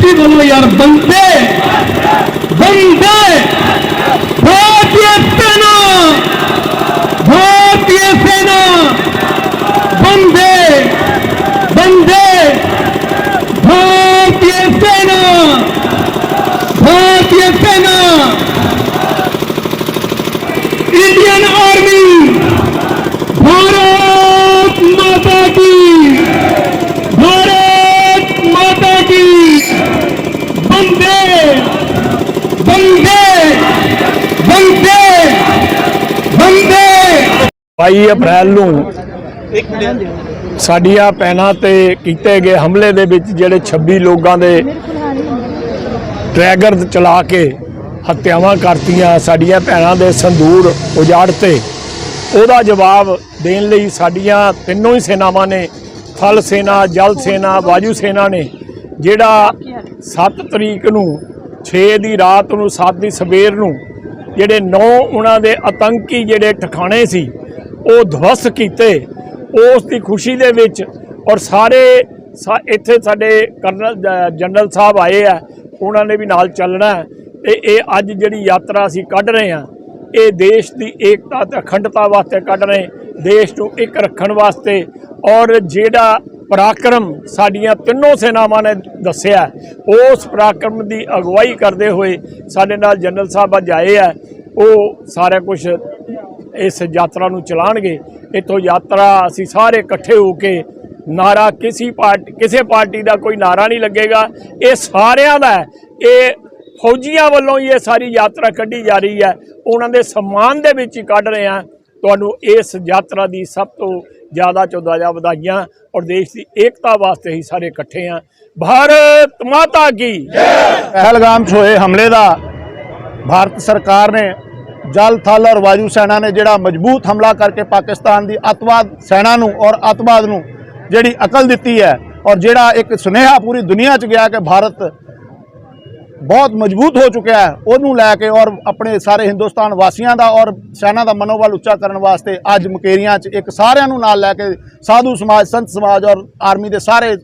মুক্তি বলল ইয়ার বলতে 22 ਅਪ੍ਰੈਲ ਨੂੰ ਸਾਡੀਆਂ ਪੈਣਾ ਤੇ ਕੀਤੇ ਗਏ ਹਮਲੇ ਦੇ ਵਿੱਚ ਜਿਹੜੇ 26 ਲੋਕਾਂ ਦੇ ਟਰੈਗਰ ਚਲਾ ਕੇ ਹੱਤਿਆਵਾਂ ਕਰਤੀਆਂ ਸਾਡੀਆਂ ਭੈਣਾਂ ਦੇ ਸੰਦੂਰ ਉਜਾੜਤੇ ਉਹਦਾ ਜਵਾਬ ਦੇਣ ਲਈ ਸਾਡੀਆਂ ਤਿੰਨੋਂ ਹੀ ਸੈਨਾਵਾਂ ਨੇ ਥਲ ਸੈਨਾ ਜਲ ਸੈਨਾ ਵਾਯੂ ਸੈਨਾ ਨੇ ਜਿਹੜਾ 7 ਤਰੀਕ ਨੂੰ 6 ਦੀ ਰਾਤ ਨੂੰ 7 ਦੀ ਸਵੇਰ ਨੂੰ ਜਿਹੜੇ ਨੌ ਉਹਨਾਂ ਦੇ ਆਤੰਕੀ ਜਿਹੜੇ ਠਿਕਾਣੇ ਸੀ ਉਹ ਧਵਸ ਕੀਤੇ, ਉਸ ਦੀ ਖੁਸ਼ੀ ਦੇ ਵਿੱਚ ਔਰ ਸਾਰੇ ਸਾ- ਇੱਥੇ ਸਾਡੇ ਕਰਨਲ ਜਨਰਲ ਸਾਹਿਬ ਆਏ ਆ, ਉਹਨਾਂ ਨੇ ਵੀ ਨਾਲ ਚੱਲਣਾ ਹੈ। ਤੇ ਇਹ ਅੱਜ ਜਿਹੜੀ ਯਾਤਰਾ ਅਸੀਂ ਕੱਢ ਰਹੇ ਹਾਂ, ਇਹ ਦੇਸ਼ ਦੀ ਏਕਤਾ ਤੇ ਅਖੰਡਤਾ ਵਾਸਤੇ ਕੱਢ ਰਹੇ ਦੇਸ਼ ਨੂੰ ਇੱਕ ਰੱਖਣ ਵਾਸਤੇ। ਔਰ ਜਿਹੜਾ ਪਰਾਕਰਮ ਸਾਡੀਆਂ ਤਿੰਨੋਂ ਸੈਨਾਵਾਂ ਨੇ ਦੱਸਿਆ, ਉਸ ਪਰਾਕਰਮ ਦੀ ਅਗਵਾਈ ਕਰਦੇ ਹੋਏ ਸਾਡੇ ਨਾਲ ਜਨਰਲ ਸਾਹਿਬ ਅੱਜ ਆਏ ਆ, ਉਹ ਸਾਰਾ ਕੁਝ ਇਸ ਯਾਤਰਾ ਨੂੰ ਚਲਾਣਗੇ। ਇੱਥੋਂ ਯਾਤਰਾ ਅਸੀਂ ਸਾਰੇ ਇਕੱਠੇ ਹੋ ਕੇ ਨਾਰਾ ਕਿਸੇ ਪਾਰਟੀ ਕਿਸੇ ਪਾਰਟੀ ਦਾ ਕੋਈ ਨਾਰਾ ਨਹੀਂ ਲੱਗੇਗਾ। ਇਹ ਸਾਰਿਆਂ ਦਾ ਇਹ ਫੌਜੀਆਂ ਵੱਲੋਂ ਹੀ ਇਹ ਸਾਰੀ ਯਾਤਰਾ ਕੱਢੀ ਜਾ ਰਹੀ ਹੈ। ਉਹਨਾਂ ਦੇ ਸਨਮਾਨ ਦੇ ਵਿੱਚ ਹੀ ਕੱਢ ਰਹੇ ਹਾਂ। ਤੁਹਾਨੂੰ ਇਸ ਯਾਤਰਾ ਦੀ ਸਭ ਤੋਂ ਜ਼ਿਆਦਾ ਚੌਦਾਜਾ ਵਧਾਈਆਂ। ਔਰ ਦੇਸ਼ ਦੀ ਏਕਤਾ ਵਾਸਤੇ ਹੀ ਸਾਰੇ ਇਕੱਠੇ ਹਾਂ। ਭਾਰਤ ਮਾਤਾ ਕੀ ਪਹਿਲਗਾਮ 'ਚ ਹੋਏ ਹਮਲੇ ਦਾ ਭਾਰਤ ਸਰਕਾਰ ਨੇ ਜਲ ਥਲ ਔਰ ਵਾਯੂ ਸੈਨਾ ਨੇ ਜਿਹੜਾ ਮਜ਼ਬੂਤ ਹਮਲਾ ਕਰਕੇ ਪਾਕਿਸਤਾਨ ਦੀ ਅੱਤਵਾਦ ਸੈਨਾ ਨੂੰ ਔਰ ਅੱਤਵਾਦ ਨੂੰ ਜਿਹੜੀ ਅਕਲ ਦਿੱਤੀ ਹੈ ਔਰ ਜਿਹੜਾ ਇੱਕ ਸੁਨੇਹਾ ਪੂਰੀ ਦੁਨੀਆ 'ਚ ਗਿਆ ਕਿ ਭਾਰਤ ਬਹੁਤ ਮਜ਼ਬੂਤ ਹੋ ਚੁੱਕਿਆ ਹੈ, ਉਹਨੂੰ ਲੈ ਕੇ ਔਰ ਆਪਣੇ ਸਾਰੇ ਹਿੰਦੁਸਤਾਨ ਵਾਸੀਆਂ ਦਾ ਔਰ ਸੈਨਾ ਦਾ ਮਨੋਬਲ ਉੱਚਾ ਕਰਨ ਵਾਸਤੇ ਅੱਜ ਮਕੇਰੀਆਂ 'ਚ ਇੱਕ ਸਾਰਿਆਂ ਨੂੰ ਨਾਲ ਲੈ ਕੇ ਸਾਧੂ ਸਮਾਜ, ਸੰਤ ਸਮਾਜ ਔਰ ਆਰਮੀ ਦੇ ਸਾਰੇ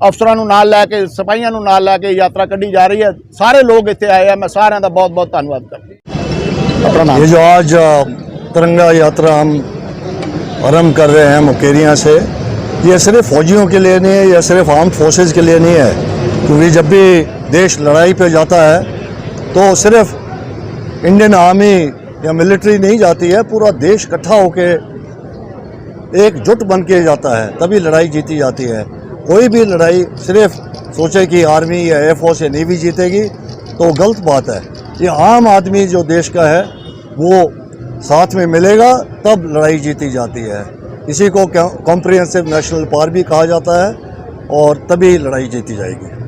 ਅਫਸਰਾਂ ਨੂੰ ਨਾਲ ਲੈ ਕੇ, ਸਿਪਾਹੀਆਂ ਨੂੰ ਨਾਲ ਲੈ ਕੇ ਯਾਤਰਾ ਕੱਢੀ ਜਾ ਰਹੀ ਹੈ। ਸਾਰੇ ਲੋਕ ਇੱਥੇ ਆਏ ਆ, ਮੈਂ ਸਾਰਿਆਂ ਦਾ ਬਹੁਤ ਬਹੁਤ ਧੰਨਵਾਦ ਕਰਦਾ अपना ये जो आज तिरंगा यात्रा हम आरंभ कर रहे हैं मुकेरिया से, ये सिर्फ़ फौजियों के लिए नहीं है यह सिर्फ़ आर्म फोर्सेज के लिए नहीं है। क्योंकि जब भी देश लड़ाई पे जाता है तो सिर्फ़ इंडियन आर्मी या मिलिट्री नहीं जाती है, पूरा देश इकट्ठा होकर एकजुट बन के जाता है, तभी लड़ाई जीती जाती है। कोई भी लड़ाई सिर्फ़ सोचे कि आर्मी या एयरफोर्स या नेवी जीतेगी तो गलत बात है। ये आम आदमी जो देश का है, वो साथ में मिलेगा, तब लड़ाई जीती जाती है। इसी को कॉम्प्रिहेंसिव नेशनल पार भी कहा जाता है और तभी लड़ाई जीती जाएगी।